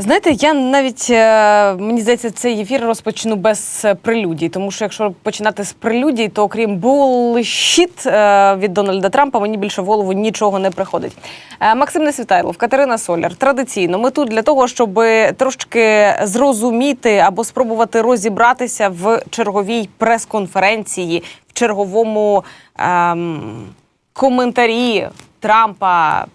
Знаєте, я навіть е, мені здається, цей ефір розпочну без е, прелюдій, тому що якщо починати з прелюдій, то окрім булшіт е, від Дональда Трампа, мені більше в голову нічого не приходить. Максим Несвітайлов, Катерина Соляр. Традиційно ми тут для того, щоб трошки зрозуміти або спробувати розібратися в черговій прес-конференції, в черговому ем, коментарі Трампа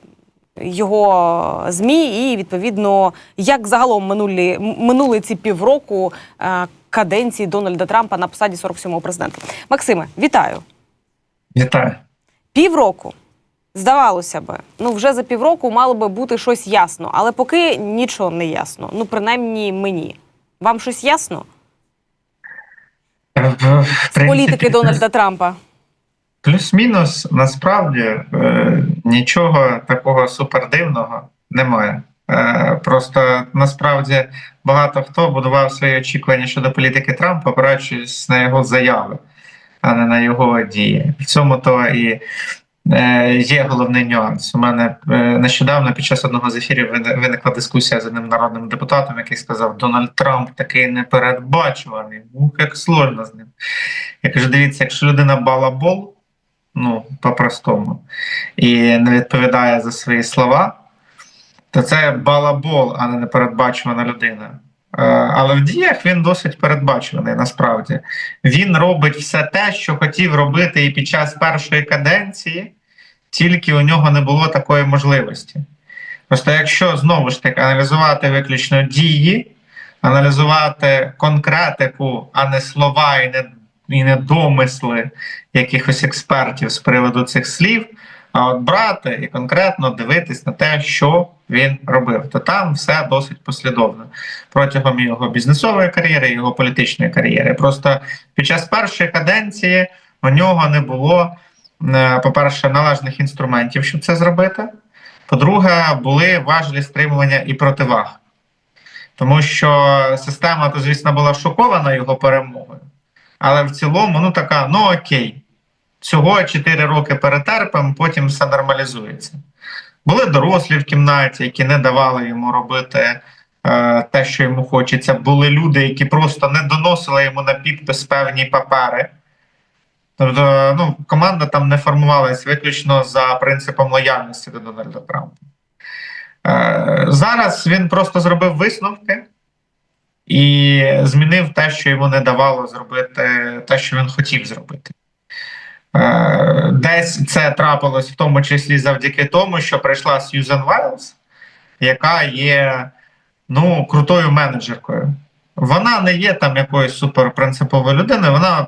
його змі, і відповідно, як загалом минулі минули ці півроку е, каденції Дональда Трампа на посаді 47-го президента. Максиме, вітаю! Вітаю. Півроку. Здавалося би, ну вже за півроку мало би бути щось ясно, але поки нічого не ясно. Ну, принаймні мені. Вам щось ясно В з політики Дональда Трампа? Плюс-мінус насправді е, нічого такого супердивного немає. Е, Просто насправді багато хто будував свої очікування щодо політики Трампа, опираючись на його заяви, а не на його дії. В цьому то і е, є головний нюанс. У мене е, нещодавно під час одного з ефірів виникла дискусія з одним народним депутатом, який сказав: Дональд Трамп такий непередбачуваний. Як сложно з ним. Я кажу: дивіться, якщо людина балабол, ну по-простому, і не відповідає за свої слова, то це балабол, а не непередбачувана людина. Е, Але в діях він досить передбачуваний насправді. Він робить все те, що хотів робити і під час першої каденції, тільки у нього не було такої можливості. Просто якщо знову ж таки аналізувати виключно дії, аналізувати конкретику, а не слова і не, і не домисли якихось експертів з приводу цих слів, а от брати і конкретно дивитись на те, що він робив, то там все досить послідовно протягом його бізнесової кар'єри, його політичної кар'єри. Просто під час першої каденції у нього не було, е, по-перше, належних інструментів, щоб це зробити. По-друге, були важелі стримування і противаг. Тому що система, то, звісно, була шокована його перемогою. Але в цілому, ну така, ну окей, цього 4 роки перетерпимо, потім все нормалізується. Були дорослі в кімнаті, які не давали йому робити е, те, що йому хочеться. Були люди, які просто не доносили йому на підпис певні папери. Тобто, ну, команда там не формувалась виключно за принципом лояльності до Дональда Трампа. Е, зараз він просто зробив висновки і змінив те, що йому не давало зробити те, що він хотів зробити. Е, Десь це трапилось в тому числі завдяки тому, що прийшла Сьюзен Вайлз, яка є ну, крутою менеджеркою. Вона не є там якоюсь суперпринциповою людиною, вона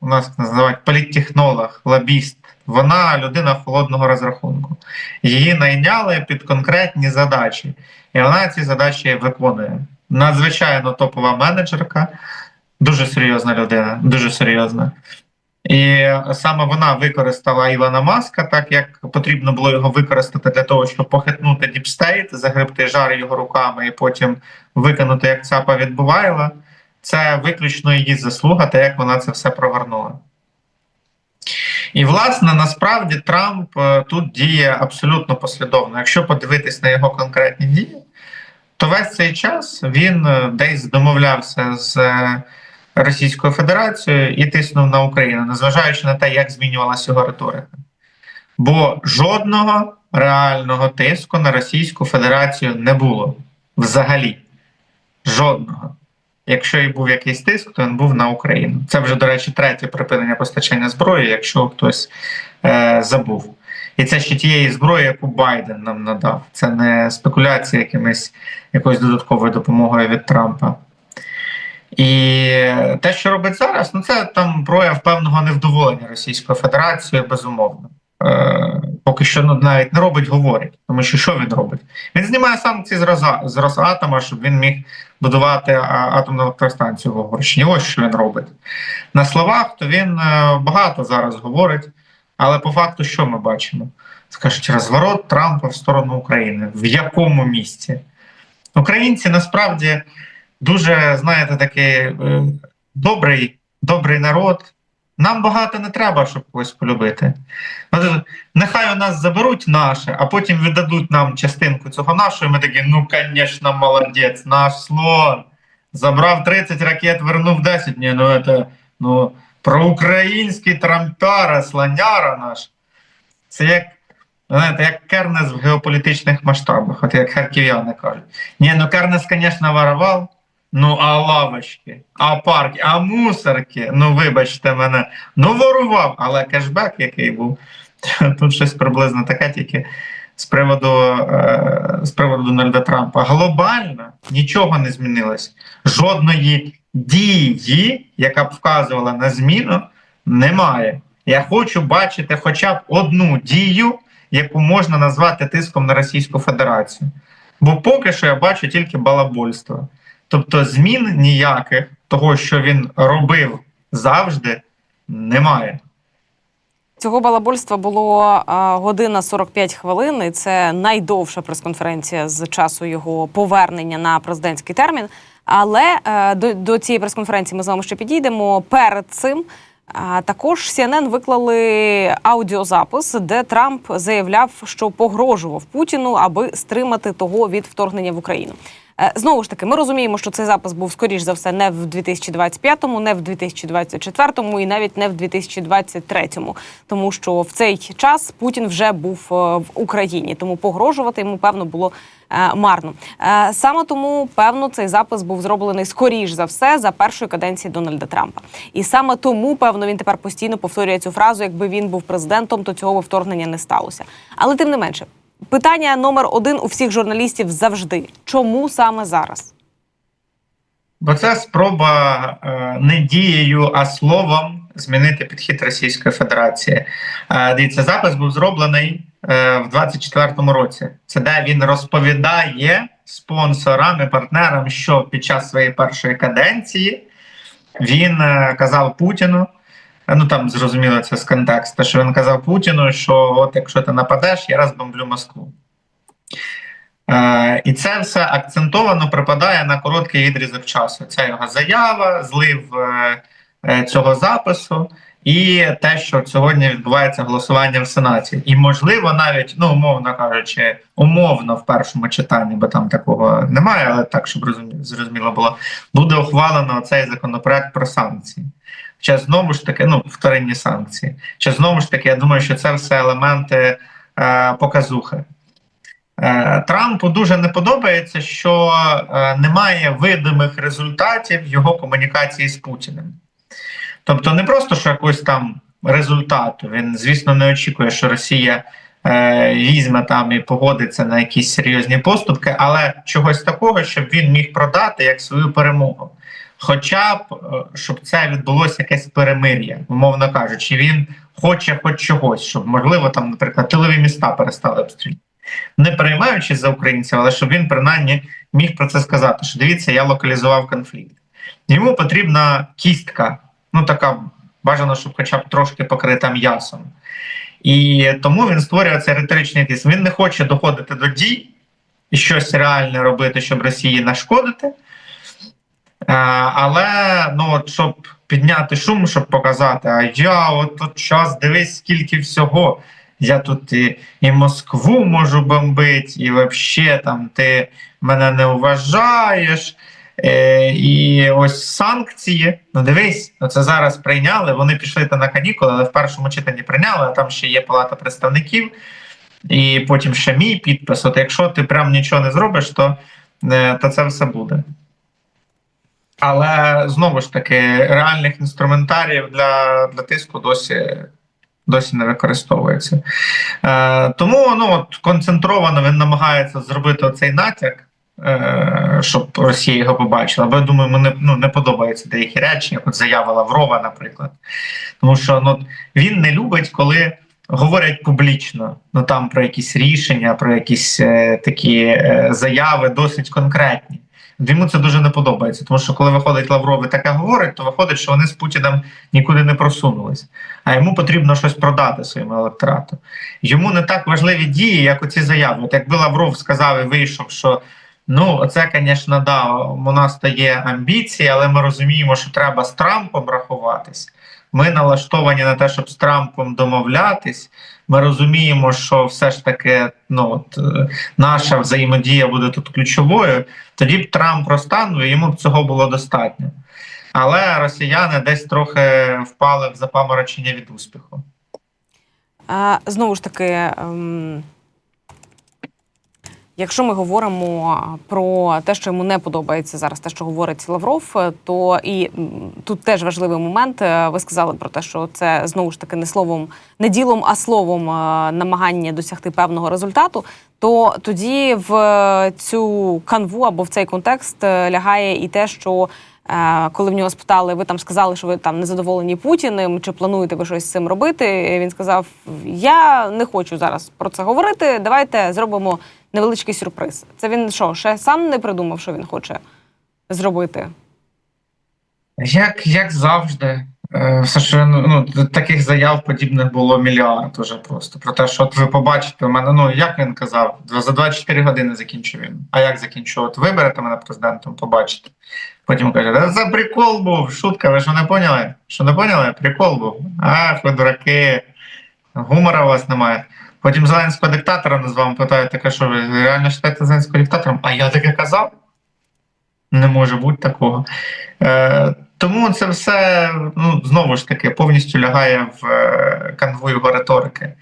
у нас називають політтехнолог, лобіст. Вона людина холодного розрахунку. Її найняли під конкретні задачі, і вона ці задачі виконує. Надзвичайно топова менеджерка, дуже серйозна людина, дуже серйозна. І саме вона використала Ілона Маска, так як потрібно було його використати для того, щоб похитнути діпстейт, загребти жар його руками і потім викинути як цапа відбувайла. Це виключно її заслуга, та як вона це все провернула. І, власне, насправді Трамп е, тут діє абсолютно послідовно. Якщо подивитись на його конкретні дії, то весь цей час він е, десь домовлявся з е, Російською Федерацією і тиснув на Україну, незважаючи на те, як змінювалася його риторика. Бо жодного реального тиску на Російську Федерацію не було взагалі. Жодного. Якщо і був якийсь тиск, то він був на Україну. Це вже, до речі, третє припинення постачання зброї, якщо хтось е, забув. І це ще тієї зброї, яку Байден нам надав. Це не спекуляція якимись якоюсь додатковою допомогою від Трампа. І те, що робить зараз, ну це там прояв певного невдоволення Російською Федерацією, безумовно. Е, поки що ну, навіть не робить, говорить. Тому що що він робить? Він знімає санкції з, Роза, з Росатома, щоб він міг будувати атомну електростанцію в Угорщині. Ось що він робить. На словах, то він е, багато зараз говорить, але по факту, що ми бачимо? Скажуть, розворот Трампа в сторону України. В якому місці? Українці насправді дуже, знаєте, такий е, добрий, добрий народ, Нам багато не треба, щоб когось полюбити. Нехай у нас заберуть наше, а потім віддадуть нам частинку цього нашого, і ми такі, ну, звісно, молодець, наш слон. Забрав 30 ракет, вернув 10. Ні, ну це ну, проукраїнський трампяра, слоняра наш. Це як, знаєте, як Кернес в геополітичних масштабах, от як харків'яни кажуть. Ні, ну Кернес, звісно, воровав. Ну, а лавочки, а парки, а мусорки. Ну, вибачте мене, ну ворував, але кешбек, який був, тут щось приблизно таке, тільки з приводу, е, з приводу Дональда Трампа. Глобально нічого не змінилось. Жодної дії, яка б вказувала на зміну, немає. Я хочу бачити хоча б одну дію, яку можна назвати тиском на Російську Федерацію. Бо поки що я бачу тільки балабольство. Тобто змін ніяких того, що він робив завжди, немає. Цього балабольства було година 45 хвилин. І це найдовша прес-конференція з часу його повернення на президентський термін. Але е, до, до цієї прес-конференції ми з вами ще підійдемо. Перед цим а, також CNN виклали аудіозапис, де Трамп заявляв, що погрожував Путіну, аби стримати того від вторгнення в Україну. Е, Знову ж таки, ми розуміємо, що цей запис був скоріш за все не в 2025-му, не в 2024-му і навіть не в 2023-му, тому що в цей час Путін вже був е, в Україні, тому погрожувати йому певно було е, марно. Саме тому певно цей запис був зроблений скоріш за все за першої каденції Дональда Трампа, і саме тому певно він тепер постійно повторює цю фразу: якби він був президентом, то цього вторгнення не сталося. Але тим не менше, питання номер один у всіх журналістів завжди: чому саме зараз? Бо це спроба е, не дією, а словом змінити підхід Російської Федерації. Е, дивіться, запис був зроблений е, в 24-му році. Це де він розповідає спонсорам і партнерам, що під час своєї першої каденції він казав Путіну. Е, Ну там зрозуміло це з контексту, що він казав Путіну, що от якщо ти нападеш, я розбомблю Москву. Е, і це все акцентовано припадає на короткий відрізок часу. Це його заява, злив е, е, цього запису, і те, що сьогодні відбувається голосування в Сенаті. І, можливо, навіть, ну, умовно кажучи, умовно в першому читанні, бо там такого немає, але так, щоб зрозуміло було, буде ухвалено цей законопроект про санкції. Чи знову ж таки, ну, вторинні санкції. Чи знову ж таки, я думаю, що це все елементи е, показухи. Е, Трампу дуже не подобається, що е, немає видимих результатів його комунікації з Путіним. Тобто, не просто що якось там результату. Він, звісно, не очікує, що Росія е, візьме там і погодиться на якісь серйозні поступки, але чогось такого, щоб він міг продати як свою перемогу. Хоча б е, щоб це відбулося якесь перемир'я, умовно кажучи, він хоче хоч чогось, щоб можливо там, наприклад, тилові міста перестали обстрілювати не переймаючись за українців, але щоб він принаймні міг про це сказати: що дивіться, я локалізував конфлікт. Йому потрібна кістка, ну така бажано, щоб хоча б трошки покрита м'ясом. І тому він створює цей риторичний тиск. Він не хоче доходити до дій і щось реальне робити, щоб Росії нашкодити. Е, Але ну, щоб підняти шум, щоб показати, а я от тут час дивись, скільки всього. Я тут і, і Москву можу бомбити, і взагалі там ти мене не вважаєш. Е, і ось санкції. Ну дивись, ну це зараз прийняли. Вони пішли та на канікули, але в першому читанні прийняли, а там ще є палата представників, і потім ще мій підпис. От якщо ти прям нічого не зробиш, то, е, то це все буде. Але знову ж таки, реальних інструментаріїв для, для тиску досі досі не використовується. Е, тому ну, от, концентровано він намагається зробити оцей натяк, щоб Росія його побачила. Бо я думаю, мені ну, не подобаються деякі речі, як от заява Лаврова, наприклад. Тому що ну, він не любить, коли. Говорять публічно, ну там про якісь рішення, про якісь е, такі е, заяви досить конкретні. Йому це дуже не подобається, тому що коли виходить Лавров і таке говорить, то виходить, що вони з Путіним нікуди не просунулись. А йому потрібно щось продати своєму електорату. Йому не так важливі дії, як оці заяви. От якби Лавров сказав і вийшов, що ну це, звісно, да, у нас то амбіції, але ми розуміємо, що треба з Трампом рахуватись. ми налаштовані на те, щоб з Трампом домовлятись. Ми розуміємо, що все ж таки ну, от, е, наша взаємодія буде тут ключовою. Тоді б Трамп розтанув, і йому б цього було достатньо. Але росіяни десь трохи впали в запаморочення від успіху. А, знову ж таки, ем, якщо ми говоримо про те, що йому не подобається зараз, те, що говорить Лавров, е, то і тут теж важливий момент. е, Ви сказали про те, що це знову ж таки не словом, не ділом, а словом е, намагання досягти певного результату. То тоді в цю канву або в цей контекст лягає і те, що коли в нього спитали, ви там сказали, що ви там не задоволені Путіним, чи плануєте ви щось з цим робити? Він сказав: Я не хочу зараз про це говорити. Давайте зробимо невеличкий сюрприз. Це він що, ще сам не придумав, що він хоче зробити? Як, як завжди, Е, все ж ну, ну, таких заяв подібних було мільярд уже просто. Про те, що от ви побачите, у мене, ну як він казав, за 24 години закінчив він. А як закінчив? От виберете мене президентом, побачите. Потім каже, «Та за прикол був, шутка, ви що не поняли? Що не поняли? Прикол був. Ах, ви дураки, гумора у вас немає. Потім Зеленського диктатора назвав, питає, таке, що ви реально вважаєте Зеленського диктатором? А я таке казав? Не може бути такого. Е, тому це все ну, знову ж таки повністю лягає в е, канву його риторики.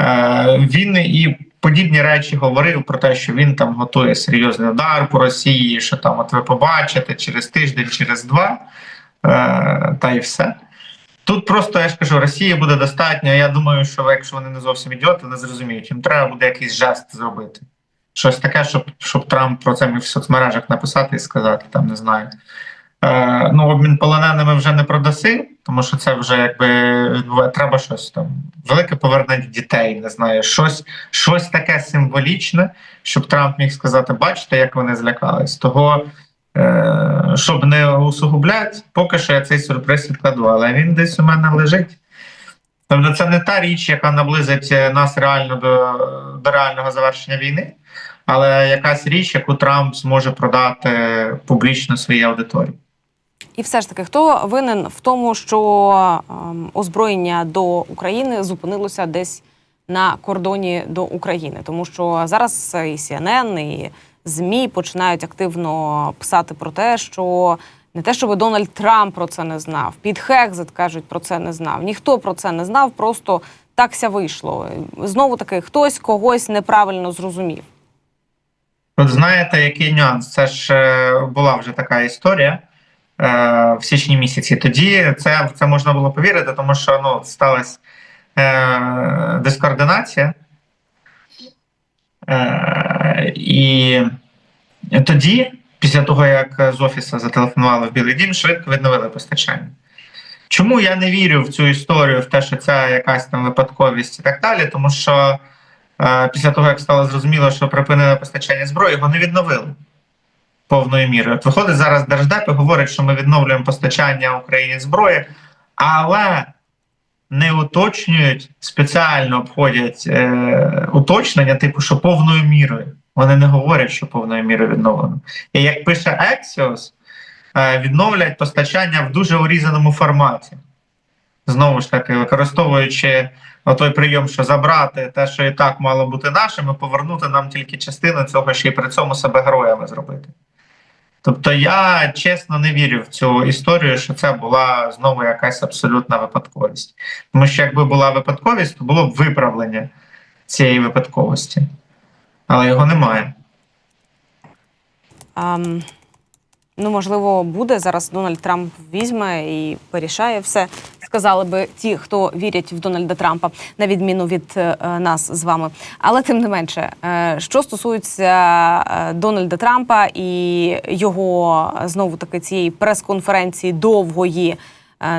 Е, він і подібні речі говорив про те, що він там готує серйозний удар по Росії, що там от ви побачите через тиждень, через два, е, та й все. Тут просто я ж кажу, Росії буде достатньо. Я думаю, що якщо вони не зовсім ідіоти, не зрозуміють, їм треба буде якийсь жест зробити. Щось таке, щоб, щоб Трамп про це міг в соцмережах написати і сказати, там не знаю. Е, ну, обмін полоненими вже не продаси, тому що це вже якби треба щось там. Велике повернення дітей, не знаю, щось, щось таке символічне, щоб Трамп міг сказати: бачите, як вони злякались. Того, е, щоб не усугубляти, поки що я цей сюрприз відкладу, але він десь у мене лежить. Тобто це не та річ, яка наблизить нас реально до, до реального завершення війни, але якась річ, яку Трамп зможе продати публічно своїй аудиторії. І все ж таки, хто винен в тому, що ем, озброєння до України зупинилося десь на кордоні до України? Тому що зараз і CNN, і ЗМІ починають активно писати про те, що не те, щоб Дональд Трамп про це не знав, під Хекзет кажуть про це не знав. Ніхто про це не знав, просто такся вийшло. Знову таки, хтось когось неправильно зрозумів. От знаєте, який нюанс? Це ж е, була вже така історія в січні місяці. Тоді це, це можна було повірити, тому що ну, сталася е, дискоординація. Е, і тоді, після того, як з офісу зателефонували в Білий Дім, швидко відновили постачання. Чому я не вірю в цю історію, в те, що це якась там випадковість і так далі, тому що. Е, після того, як стало зрозуміло, що припинили постачання зброї, його не відновили повною мірою. От виходить зараз Держдеп і говорить, що ми відновлюємо постачання Україні зброї, але не уточнюють, спеціально обходять е, уточнення, типу, що повною мірою. Вони не говорять, що повною мірою відновлено. І як пише Axios, е, відновлять постачання в дуже урізаному форматі. Знову ж таки, використовуючи той прийом, що забрати те, що і так мало бути нашим, і повернути нам тільки частину цього, ще й при цьому себе героями зробити. Тобто я чесно не вірю в цю історію, що це була знову якась абсолютна випадковість. Тому що якби була випадковість, то було б виправлення цієї випадковості. Але його немає. Ам, ну, можливо, буде зараз Дональд Трамп візьме і порішає все. Сказали би ті, хто вірять в Дональда Трампа, на відміну від е, нас з вами. Але тим не менше, е, що стосується е, Дональда Трампа і його знову таки цієї прес-конференції довгої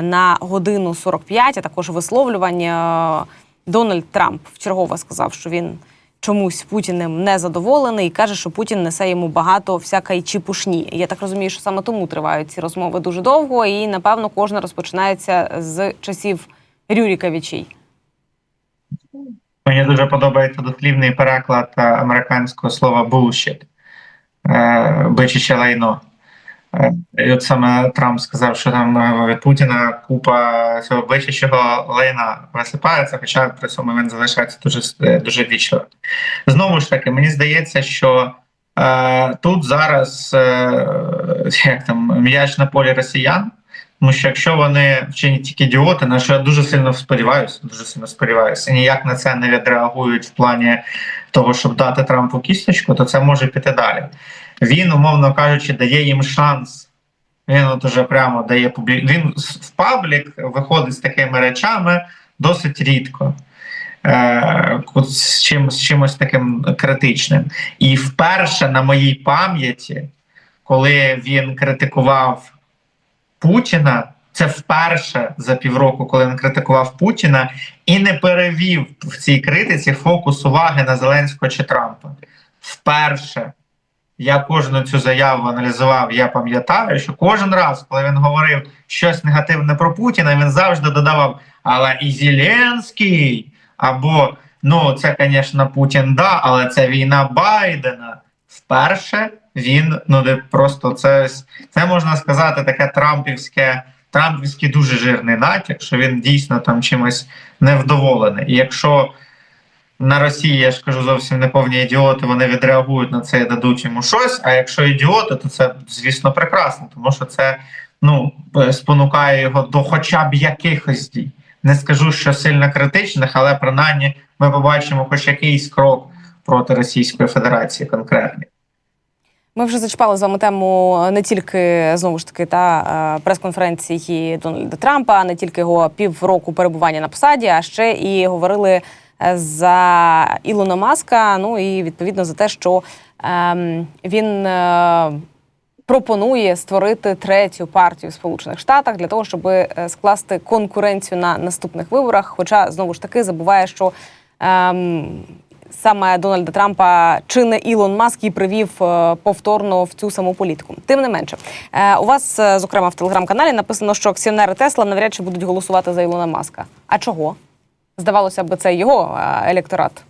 на годину 45, а також висловлювання, Дональд Трамп вчергово сказав, що він чомусь Путіним не задоволений і каже, що Путін несе йому багато всякої чіпушні. Я так розумію, що саме тому тривають ці розмови дуже довго, і напевно кожна розпочинається з часів Рюріковичей. Мені дуже подобається дослівний переклад е, американського слова bullshit, е, лайно. І от саме Трамп сказав, що там е, від Путіна купа цього бичачого лайна висипається, хоча при цьому він залишається дуже е, дуже вічливим. Знову ж таки, мені здається, що е, тут зараз е, як там м'яч на полі росіян. Тому що якщо вони вчені тільки ідіоти, на що я дуже сильно сподіваюся, дуже сильно сподіваюся, ніяк на це не відреагують в плані того, щоб дати Трампу кісточку, то це може піти далі. Він, умовно кажучи, дає їм шанс. Він от уже прямо дає публі... Він в паблік виходить з такими речами досить рідко. Е, з, чим, чимось таким критичним. І вперше на моїй пам'яті, коли він критикував Путіна, це вперше за півроку, коли він критикував Путіна, і не перевів в цій критиці фокус уваги на Зеленського чи Трампа. Вперше я кожну цю заяву аналізував. Я пам'ятаю, що кожен раз, коли він говорив щось негативне про Путіна, він завжди додавав: але і Зеленський, або ну, це, звісно, Путін, да, але це війна Байдена. Вперше він ну просто це, це можна сказати таке трампівське. Трампівський дуже жирний натяк, що він дійсно там чимось невдоволений. І якщо на Росії, я ж кажу, зовсім не повні ідіоти, вони відреагують на це і дадуть йому щось. А якщо ідіоти, то це, звісно, прекрасно, тому що це ну, спонукає його до хоча б якихось дій. Не скажу, що сильно критичних, але принаймні ми побачимо хоч якийсь крок проти Російської Федерації конкретний. Ми вже зачіпали з вами тему не тільки знову ж таки та е, прес-конференції Дональда Трампа, не тільки його півроку перебування на посаді, а ще і говорили е, за Ілона Маска. Ну і відповідно за те, що ем, він е, пропонує створити третю партію в Сполучених Штатах для того, щоб е, скласти конкуренцію на наступних виборах. Хоча знову ж таки забуває, що ем, саме Дональда Трампа чи не Ілон Маск і привів е, повторно в цю саму політику. Тим не менше, е, у вас, е, зокрема, в телеграм-каналі написано, що акціонери Тесла навряд чи будуть голосувати за Ілона Маска. А чого? Здавалося б, це його електорат.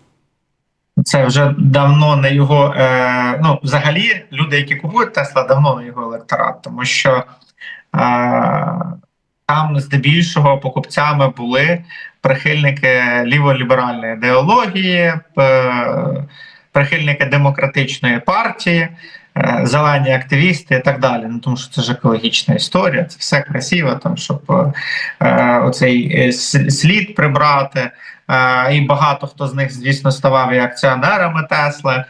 Це вже давно не його. Е, ну, взагалі, люди, які купують Тесла, давно не його електорат, тому що е, там здебільшого покупцями були прихильники ліволіберальної ідеології, е, прихильники демократичної партії, зелені активісти і так далі. Ну тому що це ж екологічна історія, це все красиво, там щоб е, оцей е, слід прибрати. Е, і багато хто з них, звісно, ставав і акціонерами Тесли.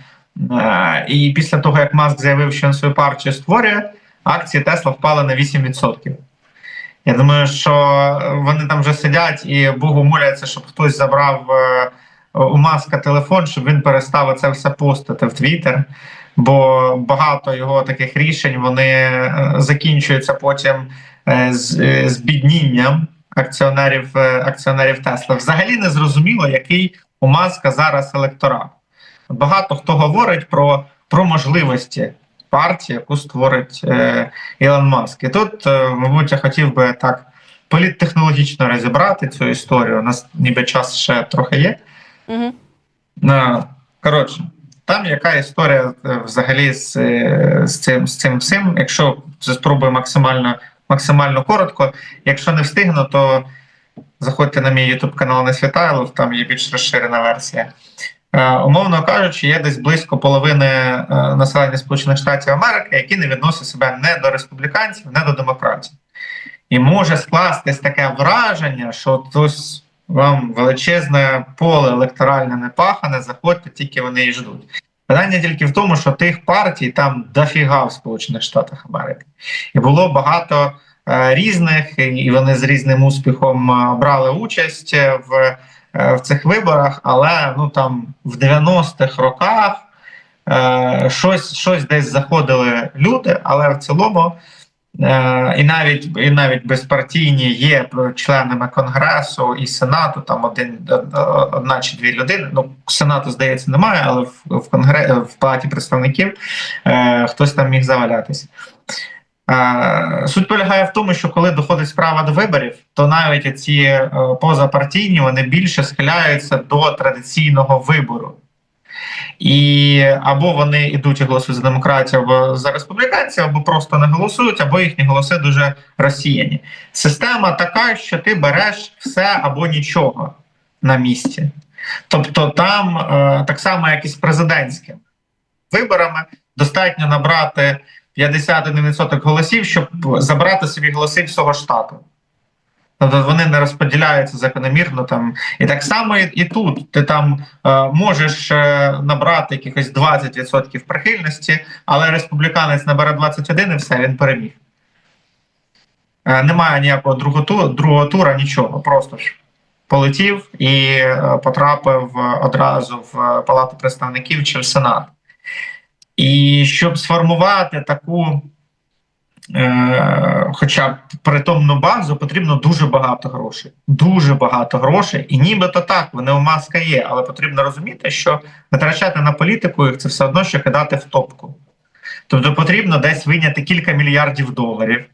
Е, І після того, як Маск заявив, що він свою партію створює, акції Тесла впали на 8%. Я думаю, що вони там вже сидять і Богу моляться, щоб хтось забрав е, у Маска телефон, щоб він перестав це все постити в Твіттер. Бо багато його таких рішень вони е, закінчуються потім е, з, е, з біднінням акціонерів акціонерів Тесла. Взагалі не зрозуміло, який у Маска зараз електорат. Багато хто говорить про, про можливості партії, яку створить е, Ілон Маск. І тут, е, мабуть, я хотів би так політтехнологічно розібрати цю історію. У нас ніби час ще трохи є. Угу. Коротше, там яка історія е, взагалі з, е, з цим з цим всім. Якщо спробую максимально максимально коротко, якщо не встигну, то заходьте на мій YouTube канал Не Світайлов, там є більш розширена версія. Е, умовно кажучи, є десь близько половини населення Сполучених Штатів Америки, які не відносять себе не до республіканців, не до демократів. І може скластись таке враження, що от ось вам величезне поле електоральне не пахане, заходьте, тільки вони і ждуть. Питання тільки в тому, що тих партій там дофіга в Сполучених Штатах Америки. І було багато е, різних, і вони з різним успіхом е, брали участь в, е, в цих виборах, але ну там в 90-х роках е, щось, щось десь заходили люди, але в цілому. Е, і навіть і навіть безпартійні є членами конгресу і сенату. Там один одна чи дві людини. Ну сенату здається немає, але в в конгре в палаті представників е, хтось там міг завалятися. Е, суть полягає в тому, що коли доходить справа до виборів, то навіть ці е, позапартійні вони більше схиляються до традиційного вибору. І або вони йдуть і голосують за демократію, або за республіканців, або просто не голосують, або їхні голоси дуже розсіяні. Система така, що ти береш все або нічого на місці. Тобто, там е, так само, як і з президентськими виборами, достатньо набрати 51% голосів, щоб забрати собі голоси всього штату. Тобто вони не розподіляються закономірно там. І так само і, тут ти там е, можеш е, набрати якихось 20% прихильності, але республіканець набере 21 і все, він переміг. Е, немає ніякого другого, ту, другого тура, нічого. Просто ж полетів і е, потрапив е, одразу в Палату представників чи в Сенат. І щоб сформувати таку е, хоча б притомну базу, потрібно дуже багато грошей. Дуже багато грошей. І нібито так, вони у маска є, але потрібно розуміти, що витрачати на політику їх це все одно, що кидати в топку. Тобто потрібно десь вийняти кілька мільярдів доларів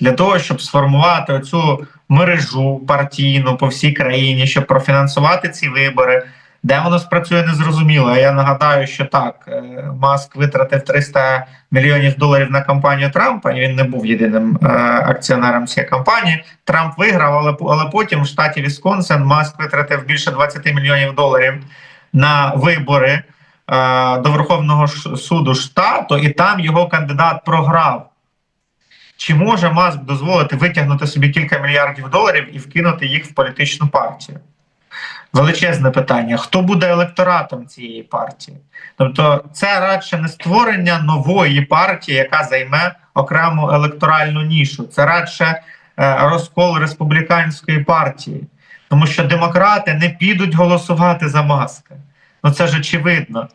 для того, щоб сформувати оцю мережу партійну по всій країні, щоб профінансувати ці вибори. Де воно спрацює, незрозуміло. Я нагадаю, що так, е, Маск витратив 300 мільйонів доларів на кампанію Трампа, він не був єдиним е, акціонером цієї кампанії. Трамп виграв, але але потім в штаті Вісконсин Маск витратив більше 20 мільйонів доларів на вибори е, до Верховного суду штату, і там його кандидат програв. Чи може Маск дозволити витягнути собі кілька мільярдів доларів і вкинути їх в політичну партію? Величезне питання: хто буде електоратом цієї партії? Тобто, це радше не створення нової партії, яка займе окрему електоральну нішу. Це радше е, розкол республіканської партії, тому що демократи не підуть голосувати за маска. Ну це ж очевидно.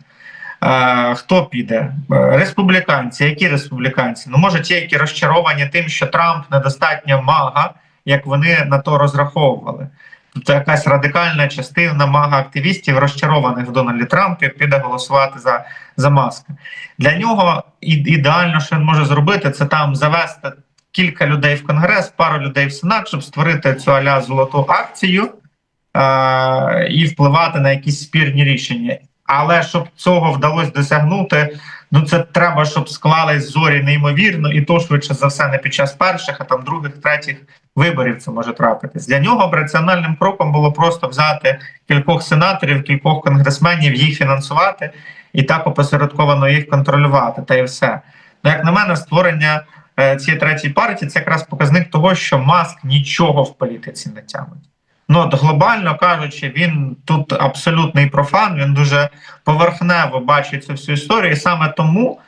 Е, Хто піде? Е, Республіканці. Які республіканці? Ну, може, ті, які розчаровані тим, що Трамп недостатньо мага, як вони на то розраховували. Тобто якась радикальна частина мага-активістів, розчарованих в Дональді Трампі, піде голосувати за, за маска. Для нього ідеально, що він може зробити, це там завести кілька людей в Конгрес, пару людей в Сенат, щоб створити цю аля золоту акцію е- і впливати на якісь спірні рішення. Але щоб цього вдалося досягнути, ну це треба, щоб склались зорі неймовірно, і то швидше за все не під час перших, а там других, третіх виборів це може трапитись. Для нього б раціональним кроком було просто взяти кількох сенаторів, кількох конгресменів, їх фінансувати і так опосередковано їх контролювати. Та й все. Ну, як на мене, створення е, цієї третьої партії це якраз показник того, що маск нічого в політиці не тямить. Ну, от глобально кажучи, він тут абсолютний профан, він дуже поверхнево бачить цю всю історію, і саме тому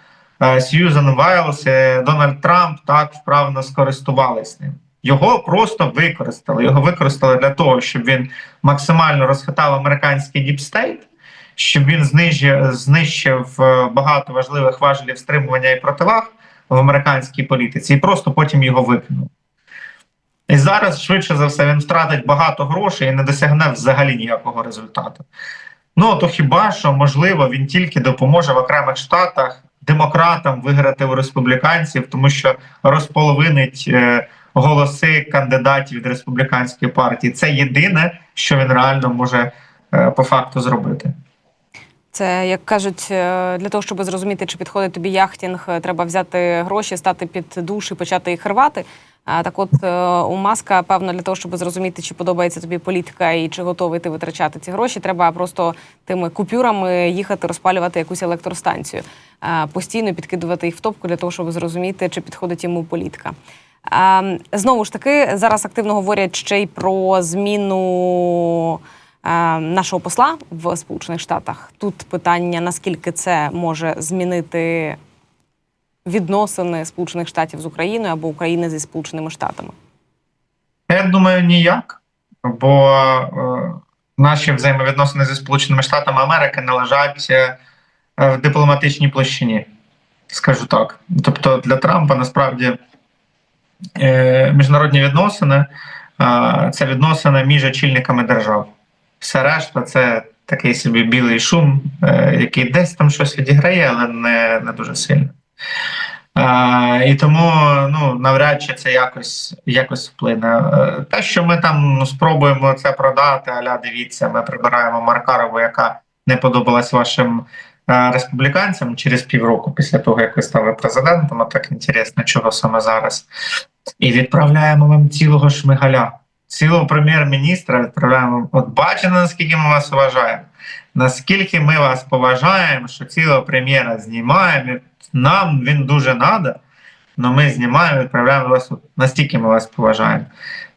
е, Сьюзен Вайлз і Дональд Трамп так вправно скористувались ним. Його просто використали. Його використали для того, щоб він максимально розхитав американський діпстейт, щоб він знищив е, багато важливих важелів стримування і противаг в американській політиці, і просто потім його викинув. І зараз, швидше за все, він втратить багато грошей і не досягне взагалі ніякого результату. Ну то хіба що можливо він тільки допоможе в окремих штатах демократам виграти у республіканців, тому що розполовинить е, голоси кандидатів від республіканської партії. Це єдине, що він реально може е, по факту зробити. Це як кажуть, е, для того, щоб зрозуміти, чи підходить тобі яхтінг, е, треба взяти гроші, стати під душ і почати їх рвати. Так, от е, у маска, певно, для того, щоб зрозуміти, чи подобається тобі політика і чи готовий ти витрачати ці гроші, треба просто тими купюрами їхати розпалювати якусь електростанцію, постійно підкидувати їх в топку для того, щоб зрозуміти, чи підходить йому політика. Знову ж таки, зараз активно говорять ще й про зміну нашого посла в Сполучених Штатах. Тут питання, наскільки це може змінити відносини Сполучених Штатів з Україною або України зі Сполученими Штатами. Я думаю, ніяк, бо е, наші взаємовідносини зі Сполученими Штатами Америки не лежать е, в дипломатичній площині, скажу так. Тобто для Трампа насправді е, міжнародні відносини е, це відносини між очільниками держав. Все решта це такий собі білий шум, е, який десь там щось відіграє, але не, не дуже сильно. Е, і тому ну навряд чи це якось якось вплине. Е, Те, що ми там ну, спробуємо це продати, аля дивіться, ми прибираємо Маркарову, яка не подобалась вашим е, республіканцям через півроку після того, як ви стали президентом. А так інтересно, чого саме зараз. І відправляємо вам цілого шмигаля, цілого прем'єр-міністра. Відправляємо. От бачите, наскільки ми вас вважаємо. Наскільки ми вас поважаємо, що цілого прем'єра знімаємо. Нам він дуже надо, але ми знімаємо, відправляємо вас. От Настільки ми вас поважаємо.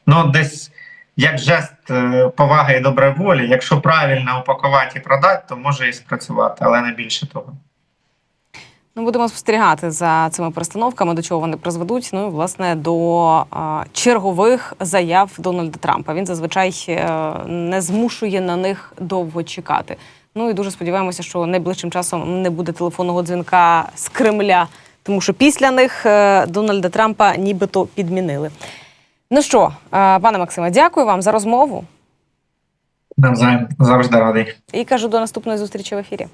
Ну, десь як жест е, поваги і доброї волі, якщо правильно упакувати і продати, то може і спрацювати, але не більше того. Ну, будемо спостерігати за цими перестановками, до чого вони призведуть. Ну і власне до а, чергових заяв Дональда Трампа. Він зазвичай е, не змушує на них довго чекати. Ну і дуже сподіваємося, що найближчим часом не буде телефонного дзвінка з Кремля, тому що після них е, Дональда Трампа нібито підмінили. Ну що, е, пане Максиме, дякую вам за розмову Навзаєм завжди радий. і кажу до наступної зустрічі в ефірі.